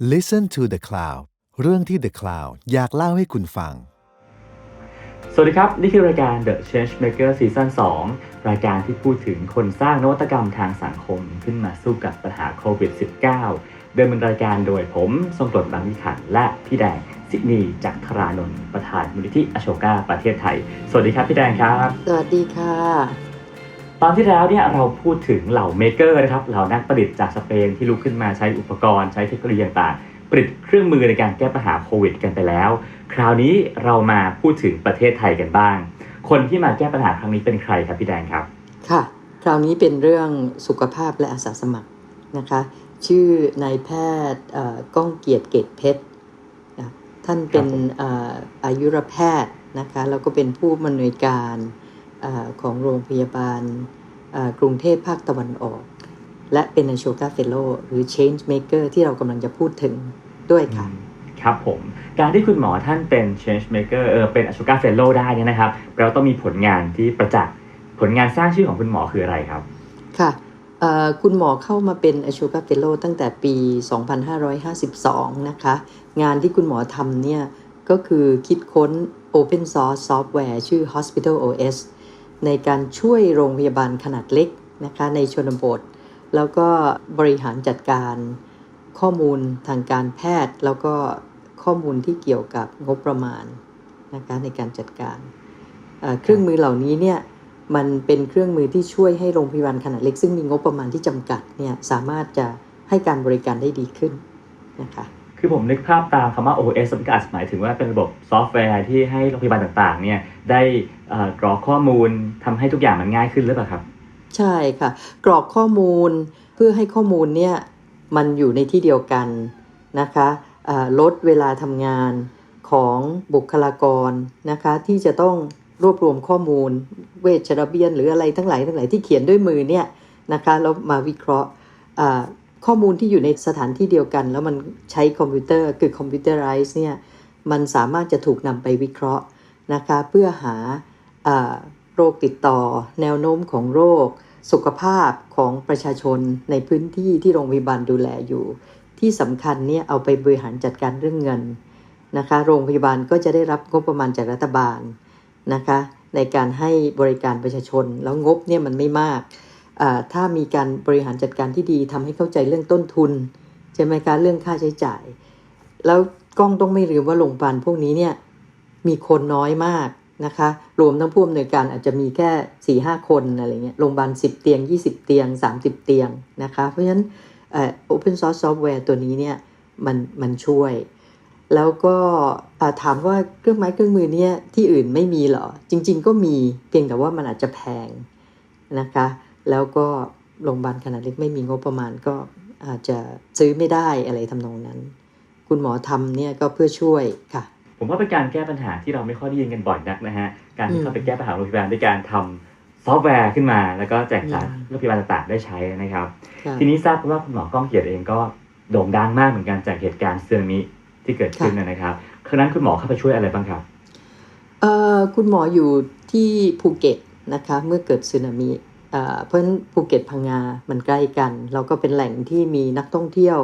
Listen to the Cloud เรื่องที่ The Cloud อยากเล่าให้คุณฟัง สวัสดีครับ นี่คือรายการ The Change Maker Season 2 รายการที่พูดถึงคนสร้างนวัตกรรมทางสังคมขึ้นมาสู้กับปัญหาโควิด -19 เดินเป็นรายการโดยผมทรงกรดบางวิขันธ์และพี่แดงสินีจักรรานนท์ประธานมูลนิธิอโชกาประเทศไทย สวัสดีครับพี่แดงครับ สวัสดีค่ะ ตอนที่แล้วเนี่ยเราพูดถึงเหล่าเมเกอร์นะครับเหล่านักประดิษฐ์จากสเปนที่ลุกขึ้นมาใช้อุปกรณ์ใช้เทคโนโลยีต่างๆประดิษฐ์เครื่องมือในการแก้ปัญหาโควิด กันไปแล้ว คราวนี้เรามาพูดถึงประเทศไทยกันบ้าง คนที่มาแก้ปัญหาครั้งนี้เป็นใครครับพี่แดงครับ ค่ะ คราวนี้เป็นเรื่องสุขภาพและอาสาสมัครนะคะ ชื่อนายแพทย์เอ่อก้องเกียรติเกตเพชรนะท่านเป็นครับผมเอ่ออายุรแพทย์นะคะแล้วก็เป็นผู้อำนวยการเออของโรงพยาบาลเอ่อกรุงเทพภาคตะวันออก และเป็นอโชกาเฟโลหรือ Change Maker ที่เรากำลังจะพูดถึงด้วยค่ะครับผมการที่คุณหมอท่านเป็น change maker เออเป็นอ s ชกาเฟลโลได้เนี่ยนะครับ เราต้องมีผลงานที่ประจักษ์ผลงานสร้างชื่อของคุณหมอคืออะไรครับ ค่ะเอ่อคุณหมอเข้ามาเป็นอ s ชกาเฟโลตั้งแต่ปี 2552 นะคะ งานที่คุณหมอทำเนี่ย ก็คือคิดค้น Open Source Software ชื่อ Hospital OS ในการช่วยโรงพยาบาลขนาดเล็กนะคะในชนบท แล้วก็บริหารจัดการข้อมูลทางการแพทย์ แล้วก็ข้อมูลที่เกี่ยวกับงบประมาณนะคะในการจัดการ เครื่องมือเหล่านี้เนี่ยมันเป็นเครื่องมือที่ช่วยให้โรงพยาบาลขนาดเล็ก ซึ่งมีงบประมาณที่จำกัดเนี่ยสามารถจะให้การบริการได้ดีขึ้นนะคะ คือผมนึกภาพตามคำว่า OS มันก็อาจหมายถึงว่าเป็นระบบซอฟต์แวร์ที่ให้โรงพยาบาลต่างๆเนี่ยได้กรอกข้อมูลทำให้ทุกอย่างมันง่ายขึ้นหรือเปล่าครับ ใช่ค่ะ กรอกข้อมูลเพื่อให้ข้อมูลเนี่ยมันอยู่ในที่เดียวกันนะคะลดเวลาทำงานของบุคลากรนะคะ ที่จะต้องรวบรวมข้อมูล เวชระเบียนหรืออะไรทั้งหลายทั้งหลายที่เขียนด้วยมือเนี่ยนะคะแล้วมาวิเคราะห์ ข้อมูลที่อยู่ในสถานที่เดียวกัน แล้วมันใช้คอมพิวเตอร์คือคอมพิวเตอร์ไรซ์เนี่ยมันสามารถจะถูกนำไปวิเคราะห์นะคะเพื่อหาอโรคติดต่อ แนวโน้มของโรค สุขภาพของประชาชนในพื้นที่ที่โรงพยาบาลดูแลอยู่ ที่สำคัญเนี่ยเอาไปบริหารจัดการเรื่องเงินนะคะโรงพยาบาลก็จะได้รับงบประมาณจากรัฐบาลนะคะในการให้บริการประชาชนแล้วงบเนี่ยมันไม่มาก ถ้ามีการบริหารจัดการที่ดีทำให้เข้าใจเรื่องต้นทุนใช่ไหมคะเรื่องค่าใช้จ่าย แล้วกล้องต้องไม่ลืมว่าโรงพยาบาลพวกนี้เนี่ยมีคนน้อยมากนะคะ รวมทั้งผู้อำนวยการอาจจะมีแค่4ี่ห้าคนอะไรเงี้ยโรงพยาบาล10 เตียง 20 เตียง 30 เตียงนะคะ เพราะฉะนั้นเอ่อ Open Source Software ตัวนี้เนี่ยมันมันช่วย แล้วก็ถามว่าเครื่องไม้เครื่องมือเนี่ยที่อื่นไม่มีเหรอ จริง ๆ ก็มีเพียงแต่ว่ามันอาจจะแพงนะคะ แล้วก็โรงพยาบาลขนาดเล็กไม่มีงบประมาณก็อาจจะซื้อไม่ได้อะไรทำนองนั้น คุณหมอทำเนี่ยก็เพื่อช่วยค่ะ ผมว่าเป็นการแก้ปัญหาที่เราไม่ค่อยได้ยินกันบ่อยนักนะฮะ การที่อืมเข้าไปแก้ปัญหาโรงพยาบาลด้วยการทำซอฟต์แวร์ขึ้นมา แล้วก็แจกจ่ายอืมโรงพยาบาลต่างๆได้ใช้นะครับค่ะทีนี้ทราบว่าคุณหมอก้องเกียรติเองก็โด่งดังมากเหมือนกันจากเหตุการณ์ซึนามิที่เกิดขึ้นนะครับครั้งนั้นคุณหมอเข้าไปช่วยอะไรบ้างครับเอ่อคุณหมออยู่ที่ภูเก็ตนะคะ เมื่อเกิดสึนามิ เพราะฉะนั้นภูเก็ตพังงา มันใกล้กันแล้วก็เป็นแหล่งที่มีนักท่องเที่ยว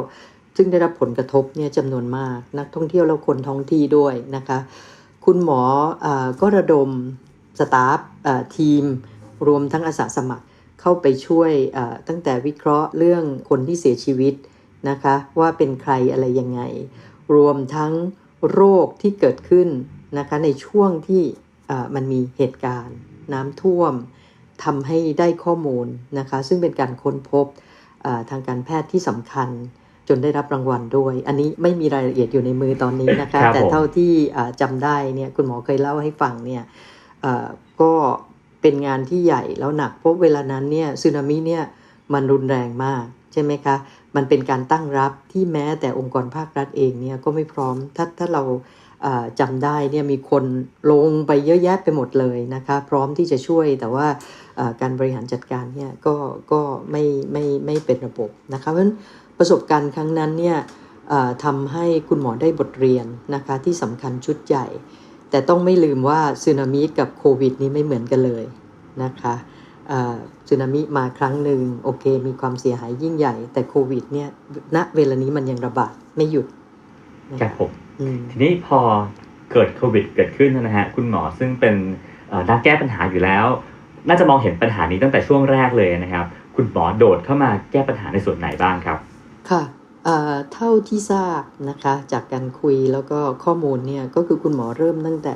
ซึ่งได้รับผลกระทบเนี่ยจำนวนมาก นักท่องเที่ยวแล้วคนท้องที่ด้วยนะคะ คุณหมออก็ระดมสตาฟทีม รวมทั้งอาสาสมัครเข้าไปช่วยตั้งแต่วิเคราะห์เรื่องคนที่เสียชีวิตนะคะว่าเป็นใครอะไรยังไง รวมทั้งโรคที่เกิดขึ้นนะคะในช่วงที่มันมีเหตุการณ์ น้ำท่วม ทำให้ได้ข้อมูลนะคะ ซึ่งเป็นการค้นพบเอ่อทางการแพทย์ที่สำคัญจนได้รับรางวัลด้วย อันนี้ไม่มีรายละเอียดอยู่ในมือตอนนี้นะคะครับแต่ผมเท่าที่อ่าจำได้เนี่ยคุณหมอเคยเล่าให้ฟังเนี่ยเอ่อก็เป็นงานที่ใหญ่แล้วหนักเพราะเวลานั้นเนี่ยสึนามิเนี่ยมันรุนแรงมากใช่ไหมคะ มันเป็นการตั้งรับที่แม้แต่องค์กรภาครัฐเองเนี่ยก็ไม่พร้อม ถ้าถ้าเราอ่าจำได้เนี่ยมีคนลงไปเยอะแยะไปหมดเลยนะคะ พร้อมที่จะช่วยแต่ว่าอ่า การบริหารจัดการเนี่ยก็ก็ไม่ไม่ไม่เป็นระบบนะคะเพราะฉะนั้นประสบการณ์ครั้งนั้นเนี่ยอ่าทำให้คุณหมอได้บทเรียนนะคะที่สำคัญชุดใหญ่ แต่ต้องไม่ลืมว่าสึนามิกับโควิดนี้ไม่เหมือนกันเลยนะคะอ่าสึนามิมาครั้งหนึ่งโอเค มีความเสียหายยิ่งใหญ่ แต่โควิดเนี่ยณเวลานี้มันยังระบาดไม่หยุดนะครับผมอืมทีนี้พอเกิดโควิดเกิดขึ้นนะฮะคุณหมอซึ่งเป็นเอ่อนักแก้ปัญหาอยู่แล้ว น่าจะมองเห็นปัญหานี้ตั้งแต่ช่วงแรกเลยนะครับ คุณหมอโดดเข้ามาแก้ปัญหาในส่วนไหนบ้างครับ ค่ะเท่าที่ทราบนะคะจากการคุยแล้วก็ข้อมูลเนี่ยก็คือคุณหมอเริ่มตั้งแต่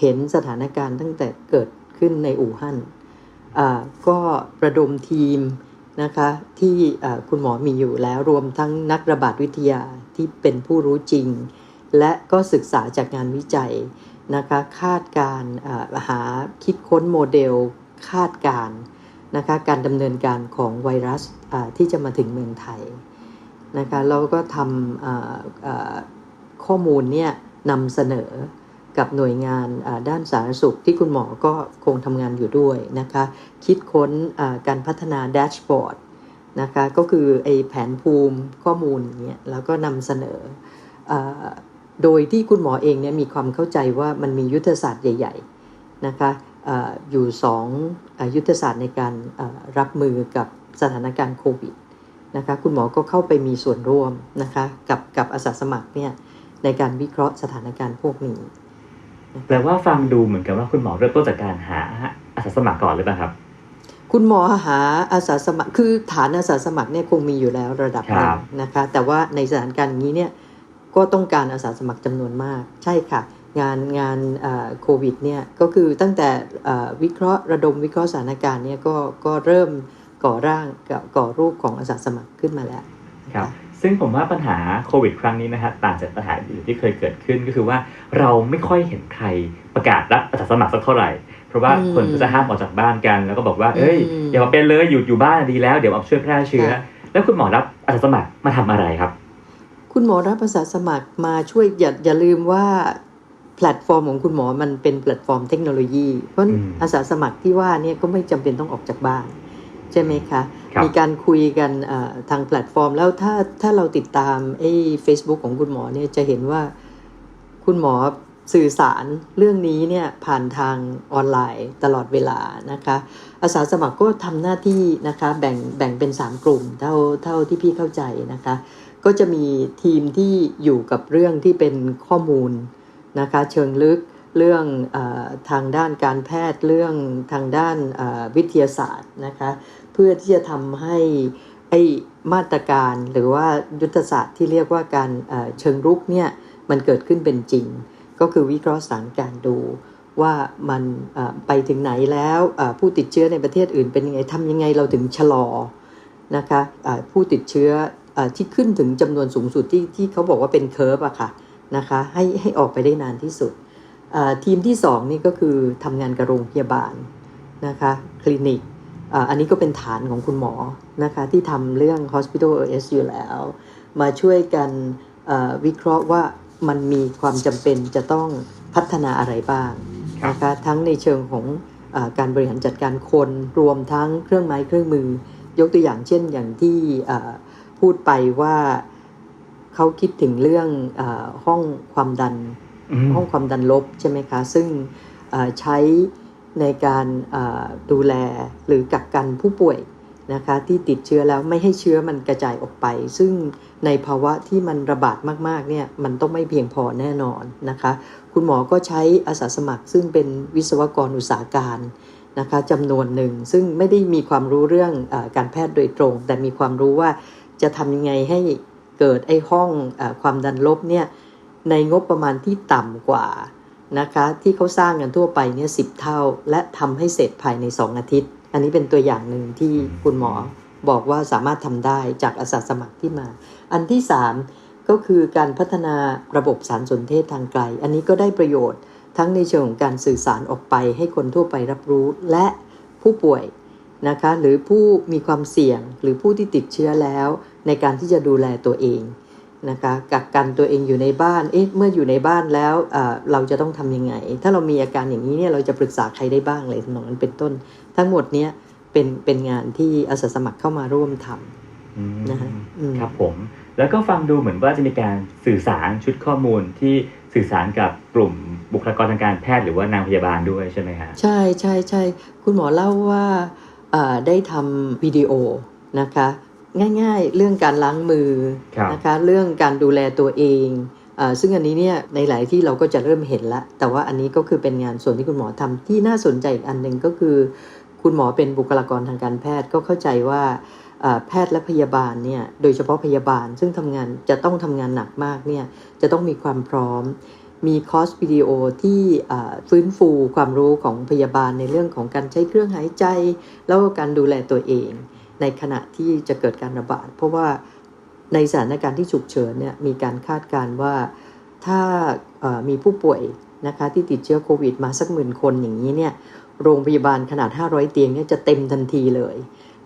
เห็นสถานการณ์ตั้งแต่เกิดขึ้นในอู่ฮั่นก็ประดมทีมนะคะที่คุณหมอมีอยู่แล้วรวมทั้งนักระบาดวิทยาที่เป็นผู้รู้จริง และก็ศึกษาจากงานวิจัยนะคะคาดการหาคิดค้นโมเดล คาดการณ์นะคะการดำเนินการของไวรัสที่จะมาถึงเมืองไทยนะคะเราก็ทำข้อมูลเนี่ยนำเสนอกับหน่วยงานด้านสาธารณสุขที่คุณหมอก็คงทำงานอยู่ด้วยนะคะ คิดค้นการพัฒนาแดชบอร์ดนะคะก็คือไอแผนภูมิข้อมูลเนี่ยแล้วก็นำเสนออโดยที่คุณหมอเองเนี่ยมีความเข้าใจว่ามันมียุทธศาสตร์ใหญ่ ๆนะคะ อาอยู่สองอายุทธศาสตร์ในการอ่ารับมือกับสถานการณ์โควิดนะคะคุณหมอก็เข้าไปมีส่วนร่วมนะคะกับกับอาสาสมัครเนี่ยในการวิเคราะห์สถานการณ์พวกนี้แปลว่าฟังดูเหมือนกับว่าคุณหมอเริ่มต้นจากการหาอาสาสมัครก่อนหรือเปล่าครับ คุณหมอหาอาสาสมัครคือฐานอาสาสมัครเนี่ยคงมีอยู่แล้วระดับหนึ่ครังบนะคะ แต่ว่าในสถานการณ์อย่างนี้เนี่ยก็ต้องการอาสาสมัครจำนวนมาก ใช่ค่ะ งานงานอ่าโควิดเนี่ยก็คือตั้งแต่อ่าวิเคราะห์ระดมวิเคราะห์สถานการณ์เนี่ยก็ก็เริ่มก่อร่างก่อก่อรูปของอาสาสมัครขึ้นมาแล้วนะะครับซึ่งผมว่าปัญหาโควิดครั้งนี้นะฮะต่างจากปัญหาอื่นที่เคยเกิดขึ้นก็คือว่าเราไม่ค่อยเห็นใครประกาศรับอาสาสมัครสักเท่าไหร่ เพราะว่าอืมคนก็จะห้ามออกจากบ้านกัน แล้วก็บอกว่าเอ้ยอืมอย่ามาเป็นเลยอยู่อยู่บ้านดีแล้วเดี๋ยวเอาช่วยแพร่เชื้อค่ะแล้วคุณหมอรับอาสาสมัครมาทำอะไรครับ คุณหมอรับอาสาสมัครมาช่วยอย่าอย่าลืมว่าแพ ลตฟอร์มของคุณหมอมันเป็นแพลตฟอร์มเทคโนโลยี เพราะอืมอาสาสมัครที่ว่าเนี่ยก็ไม่จำเป็นต้องออกจากบ้าน ใช่ไหมคะครับมีการคุยกันเอ่อทางแพลตฟอร์ม แล้วถ้าถ้าเราติดตามไอ้ Facebook ของคุณหมอเนี่ยจะเห็นว่าคุณหมอสื่อสารเรื่องนี้เนี่ยผ่านทางออนไลน์ตลอดเวลานะคะ อาสาสมัครก็ทำหน้าที่นะคะแบ่งแบ่งเป็น 3 กลุ่มเท่าเท่าที่พี่เข้าใจนะคะ ก็จะมีทีมที่อยู่กับเรื่องที่เป็นข้อมูล นะคะเชิงลึกเรื่องอทางด้านการแพทย์เรื่องทางด้านวิทยาศาสตร์นะคะเพื่อที่จะทำให้ไอมาตรการหรือว่ายุทธศาสตร์ที่เรียกว่าการเชิงรุกเนี่ยมันเกิดขึ้นเป็นจริง ก็คือวิเคราะห์สถานการณ์ดูว่ามันไปถึงไหนแล้วผู้ติดเชื้อในประเทศอื่นเป็นยังไงทำยังไงเราถึงชะลอนะคะผู้ติดเชื้อออที่ขึ้นถึงจำนวนสูงสุดที่ที่เขาบอกว่าเป็นเคอร์ฟอะค่ะ นะคะให้ให้ออกไปได้นานที่สุดเอ่อทีมที่สองนี่ก็คือทำงานกับโรงพยาบาลนะคะคลินิกเอ่ออันนี้ก็เป็นฐานของคุณหมอนะคะที่ทำเรื่อง hospital OS อยู่แล้ว มาช่วยกันเอ่อวิเคราะห์ว่ามันมีความจำเป็นจะต้องพัฒนาอะไรบ้างครับนะคะทั้งในเชิงของอาการบริหารจัดการคนรวมทั้งเครื่องไม้เครื่องมือ ยกตัวอย่างเช่นอย่างที่อ่าพูดไปว่า เขาคิดถึงเรื่องอาห้องความดันอืมห้องความดันลบใช่ไหมคะ ซึ่งอ่าใช้ในการอ่าดูแลหรือกักกันผู้ป่วยนะคะที่ติดเชื้อแล้วไม่ให้เชื้อมันกระจายออกไป ซึ่งในภาวะที่มันระบาดมากๆเนี่ยมันต้องไม่เพียงพอแน่นอนนะคะ คุณหมอก็ใช้อาสาสมัคร ซึ่งเป็นวิศวกรอุตสาหการนะคะจำนวนหนึ่ง ซึ่งไม่ได้มีความรู้เรื่องอาการแพทย์โดยตรง แต่มีความรู้ว่าจะทำยังไงให้ เกิดไอ้ห้องอาความดันลบเนี่ยในงบประมาณที่ต่ำกว่านะคะที่เขาสร้างกันทั่วไปเนี่ยสิเท่า และทำให้เสร็จภายใน 2 อาทิตย์ อันนี้เป็นตัวอย่างหนึ่งที่คุณหมอบอกว่าสามารถทำได้จากอาสาสมัครที่มา อันที่สามก็คือการพัฒนาระบบสารสนเทศทางไกล อันนี้ก็ได้ประโยชน์ทั้งในเชิงของการสื่อสารออกไปให้คนทั่วไปรับรู้และผู้ป่วย นะคะหรือผู้มีความเสี่ยงหรือผู้ที่ติดเชื้อแล้วในการที่จะดูแลตัวเองนะคะกักกันตัวเองอยู่ในบ้านเอ๊ะเมื่ออยู่ในบ้านแล้วเอ่อเราจะต้องทำยังไง ถ้าเรามีอาการอย่างนี้เนี่ยเราจะปรึกษาใครได้บ้างเลยทำนองนั้นเป็นต้น ทั้งหมดเนี้ยเป็นเป็นงานที่อาสาสมัครเข้ามาร่วมทอืมำนะคะอืมครับผม แล้วก็ฟังดูเหมือนว่าจะมีการสื่อสารชุดข้อมูลที่สื่อสารกับกลุ่มบุคลากรทางการแพทย์หรือว่านางพยาบาลด้วยใช่ไหมฮะใช่ใช่ใช่คุณหมอเล่าว่าเอ่อ ได้ทำวิดีโอนะคะ ง่ายๆ เรื่องการล้างมือครับนะคะ เรื่องการดูแลตัวเองเออซึ่งอันนี้เนี่ยในหลายที่เราก็จะเริ่มเห็นละ แต่ว่าอันนี้ก็คือเป็นงานส่วนที่คุณหมอทำที่น่าสนใจอีกอันหนึ่งก็คือ คุณหมอเป็นบุคลากรทางการแพทย์ก็เข้าใจว่าเอ่อแพทย์และพยาบาลเนี่ยโดยเฉพาะพยาบาลซึ่งทำงานจะต้องทำงานหนักมากเนี่ยจะต้องมีความพร้อม มีคอร์สวิดีโอที่ฟื้นฟูความรู้ของพยาบาลในเรื่องของการใช้เครื่องหายใจ แล้วก็การดูแลตัวเอง ในขณะที่จะเกิดการระบาด เพราะว่าในสถานการณ์ที่ฉุกเฉินเนี่ยมีการคาดการณ์ว่าถ้ามีผู้ป่วยนะคะที่ติดเชื้อโควิดมาสักหมื่นคนอย่างนี้เนี่ยโรงพยาบาลขนาด 500 เตียงเนี่ยจะเต็มทันทีเลย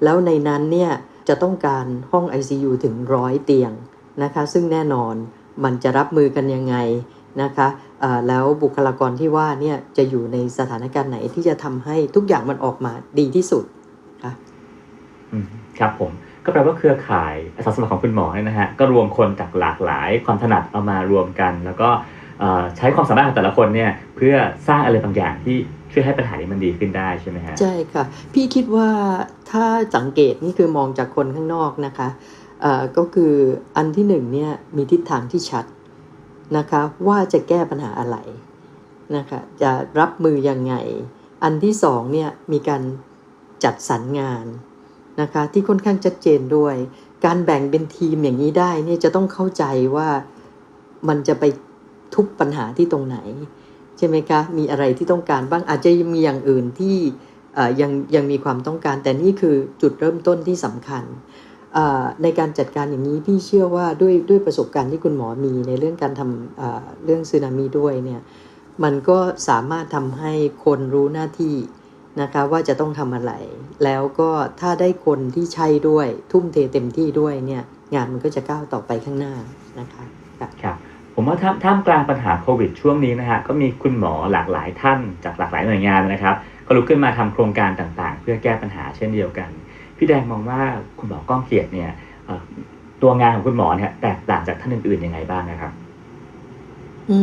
แล้วในนั้นเนี่ยจะต้องการห้อง ICU ถึงร้อยเตียงนะคะซึ่งแน่นอนมันจะรับมือกันยังไง นะคะเอ่อแล้วบุคลากรที่ว่าเนี่ยจะอยู่ในสถานการณ์ไหนที่จะทำให้ทุกอย่างมันออกมาดีที่สุดค่ะอืมครับผมก็แปลว่าเครือข่ายอาสาสมัครของคุณหมอเนี่ยนะฮะก็รวมคนจากหลากหลายความถนัดเอามารวมกัน แล้วก็เอ่อใช้ความสามารถของแต่ละคนเนี่ยเพื่อสร้างอะไรบางอย่างที่ช่วยให้ปัญหานี้มันดีขึ้นได้ใช่ไหมฮะใช่ค่ะ พี่คิดว่าถ้าสังเกตนี่คือมองจากคนข้างนอกนะคะเอ่อก็คืออันที่หนึ่งเนี่ยมีทิศทางที่ชัด นะคะว่าจะแก้ปัญหาอะไรนะคะจะรับมือยังไง อันที่สองเนี่ยมีการจัดสรรงานนะคะที่ค่อนข้างชัดเจนด้วย การแบ่งเป็นทีมอย่างนี้ได้เนี่ยจะต้องเข้าใจว่ามันจะไปทุบปัญหาที่ตรงไหน ใช่ไหมคะ มีอะไรที่ต้องการบ้างอาจจะมีอย่างอื่นที่ยังยังมีความต้องการ แต่นี่คือจุดเริ่มต้นที่สำคัญ ในการจัดการอย่างนี้พี่เชื่อว่าด้วยด้วยประสบการณ์ที่คุณหมอมีในเรื่องการทำเรื่องสึนามิด้วยเนี่ยมันก็สามารถทำให้คนรู้หน้าที่นะคะว่าจะต้องทำอะไร แล้วก็ถ้าได้คนที่ใช่ด้วย ทุ่มเทเต็มที่ด้วยเนี่ยงานมันก็จะก้าวต่อไปข้างหน้านะคะครับผมว่าท่ามกลางปัญหาโควิดช่วงนี้นะฮะก็มีคุณหมอหลากหลายท่านจากหลากหลายหน่วยงานนะครับ ก็ลุกขึ้นมาทำโครงการต่างๆ เพื่อแก้ปัญหาเช่นเดียวกัน พี่แดงมองว่าคุณหมอก้องเกียรติเนี่ยเอ่อตัวงานของคุณหมอเนี่ยแตกต่างจากท่านอื่นๆยังไงบ้างนะครับ อื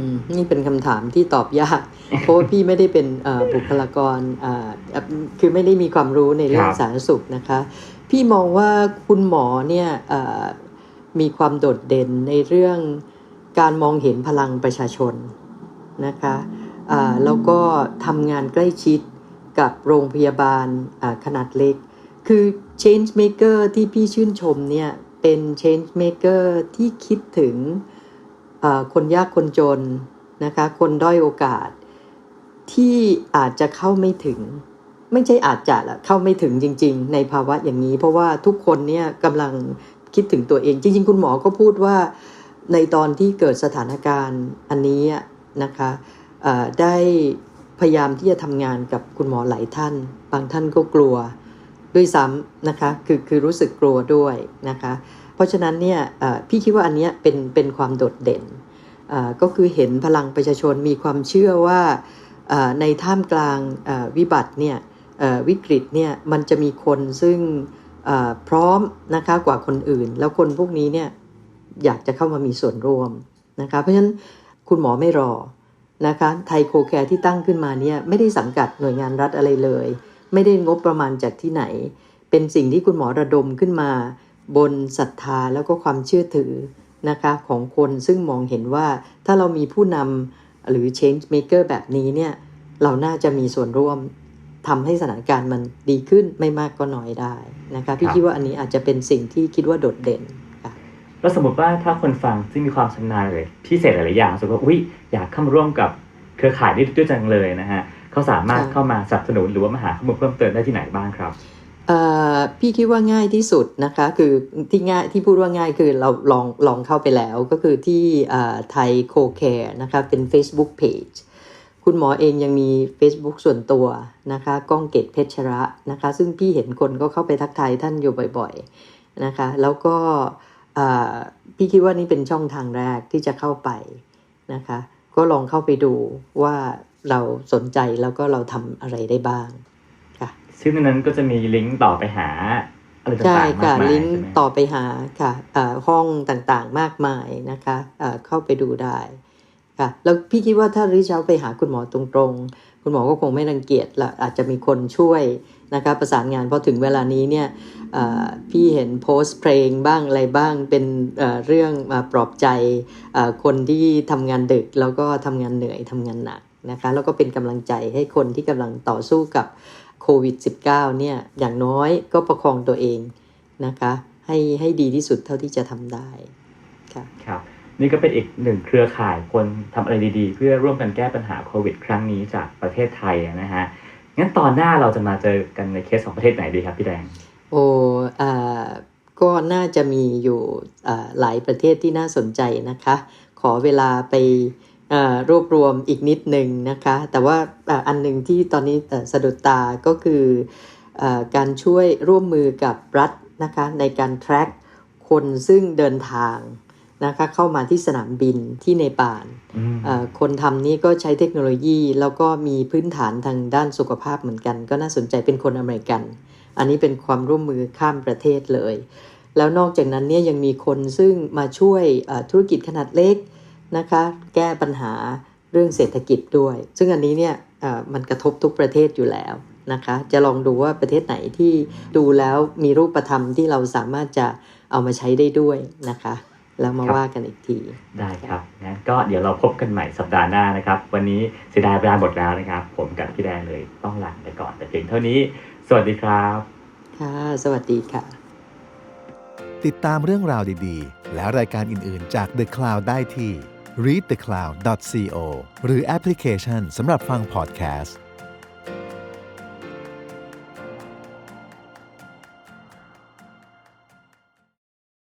ม นี่เป็นคำถามที่ตอบยาก เพราะว่าพี่ไม่ได้เป็นเอ่อบุคลากรเอ่อเอ่อคือไม่ได้มีความรู้ในเรื่องครับสาธารณสุขนะคะ พี่มองว่าคุณหมอเนี่ยเอ่อมีความโดดเด่นในเรื่องการมองเห็นพลังประชาชนนะคะอ่าแล้วก็ทำงานใกล้ชิด กับโรงพยาบาลขนาดเล็ก คือ change maker ที่พี่ชื่นชมเนี่ยเป็น change maker ที่คิดถึงคนยากคนจนนะคะคนด้อยโอกาส ที่อาจจะเข้าไม่ถึง ไม่ใช่อาจจะละเข้าไม่ถึงจริง ๆ ในภาวะอย่างนี้ เพราะว่าทุกคนเนี่ยกำลังคิดถึงตัวเอง จริง ๆ คุณหมอก็พูดว่าในตอนที่เกิดสถานการณ์อันนี้นะคะได้ พยายามที่จะทำงานกับคุณหมอหลายท่าน บางท่านก็กลัวด้วยซ้ำนะคะคือคือรู้สึกกลัวด้วยนะคะ เพราะฉะนั้นเนี่ยพี่คิดว่าอันนี้เป็นเป็นความโดดเด่นก็คือเห็นพลังประชาชนมีความเชื่อว่าในท่ามกลางวิบัติเนี่ยวิกฤตเนี่ยมันจะมีคนซึ่งพร้อมนะคะกว่าคนอื่น แล้วคนพวกนี้เนี่ยอยากจะเข้ามามีส่วนร่วมนะคะเพราะฉะนั้นคุณหมอไม่รอ นะคะไทยโคแคร์ที่ตั้งขึ้นมาเนี่ยไม่ได้สังกัดหน่วยงานรัฐอะไรเลย ไม่ได้งบประมาณจากที่ไหน เป็นสิ่งที่คุณหมอระดมขึ้นมา บนศรัทธาแล้วก็ความเชื่อถือนะคะของคนซึ่งมองเห็นว่าถ้าเรามีผู้นำหรือ change maker แบบนี้เนี่ยเราน่าจะมีส่วนร่วมทำให้สถานการณ์มันดีขึ้นไม่มากก็น้อยได้นะคะพี่คิดว่าอันนี้อาจจะเป็นสิ่งที่คิดว่าโดดเด่น แล้วสมมติว่าถ้าคนฟังซึ่งมีความชำนาญเลยพิเศษหลายๆอย่างสมมติว่าอุ้ยอยากเข้ามาร่วมกับเครือข่ายนี้ด้วยจังเลยนะฮะเขาสามารถค่ะเข้ามาสนับสนุนหรือว่ามาหาข้อมูลเพิ่มเติมได้ที่ไหนบ้างครับเอ่อพี่คิดว่าง่ายที่สุดนะคะคือที่ง่ายที่พูดว่าง่ายคือเราลองลองเข้าไปแล้วก็คือที่ไทยโคแคร์นะคะเป็น Facebook Page คุณหมอเองยังมี Facebook ส่วนตัวนะคะก้องเกตเพชระนะคะ ซึ่งพี่เห็นคนก็เข้าไปทักทายท่านอยู่บ่อย ๆนะคะ แล้วก็อ่า พี่คิดว่านี่เป็นช่องทางแรกที่จะเข้าไปนะคะ ก็ลองเข้าไปดูว่าเราสนใจแล้วก็เราทำอะไรได้บ้างค่ะซึ่งในนั้นก็จะมีลิงก์ต่อไปหาอะไรใช่ต่างๆมากค่ะมายลิงก์ใช่ไหมต่อไปหาค่ะเอ่อห้องต่างๆมากมายนะคะเอ่อเข้าไปดูได้ค่ะแล้วพี่คิดว่าถ้าริชเอาไปหาคุณหมอตรงๆ คุณหมอก็คงไม่รังเกียจละอาจจะมีคนช่วย นะคะประสานงานพราะถึงเวลานี้เนี่ยพี่เห็นโพสต์เพลงบ้างอะไรบ้างเป็นเรื่องมาปลอบใจคนที่ทำงานดึกแล้วก็ทำงานเหนื่อยทำงานหนักนะคะแล้วก็เป็นกำลังใจให้คนที่กำลังต่อสู้กับโควิด -19 เนี่ยอย่างน้อยก็ประคองตัวเองนะคะให้ให้ดีที่สุดเท่าที่จะทำได้ค่ะครับนี่ก็เป็นอีกหนึ่งเครือข่ายคนทำอะไรดีๆ เพื่อร่วมกันแก้ปัญหาโควิด ครั้งนี้จากประเทศไทยนะฮะ งั้นตอนหน้าเราจะมาเจอกันในเคสของประเทศไหนดีครับพี่แดง โอ้อ่าก็น่าจะมีอยู่หลายประเทศที่น่าสนใจนะคะ ขอเวลาไปรวบรวมอีกนิดหนึ่งนะคะ แต่ว่าอันหนึ่งที่ตอนนี้สะดุดตาก็คืออการช่วยร่วมมือกับรัฐนะคะในการ track คนซึ่งเดินทาง นะคะเข้ามาที่สนามบินที่เนปาลอืมเอ่อคนทำนี่ก็ใช้เทคโนโลยี แล้วก็มีพื้นฐานทางด้านสุขภาพเหมือนกัน ก็น่าสนใจเป็นคนอเมริกัน อันนี้เป็นความร่วมมือข้ามประเทศเลย แล้วนอกจากนั้นเนี่ยยังมีคนซึ่งมาช่วยเอ่อธุรกิจขนาดเล็กนะคะแก้ปัญหาเรื่องเศรษฐกิจด้วย ซึ่งอันนี้เนี่ยเอ่อมันกระทบทุกประเทศอยู่แล้วนะคะจะลองดูว่าประเทศไหนที่ดูแล้วมีรูปธรรมที่เราสามารถจะเอามาใช้ได้ด้วยนะคะ แล้วมาว่ากันอีกที ได้ครับงั้นก็เดี๋ยวเราพบกันใหม่สัปดาห์หน้านะครับ วันนี้เสียดายเวลาหมดแล้วนะครับ ผมกับพี่แดงเลยต้องลาไปก่อน แต่เพียงเท่านี้ สวัสดีครับ ค่ะ สวัสดีค่ะ ติดตามเรื่องราวดีๆ และรายการอื่นๆ จาก The Cloud ได้ที่ readthecloud.co หรือแอปพลิเคชันสำหรับฟังพอดแคสต์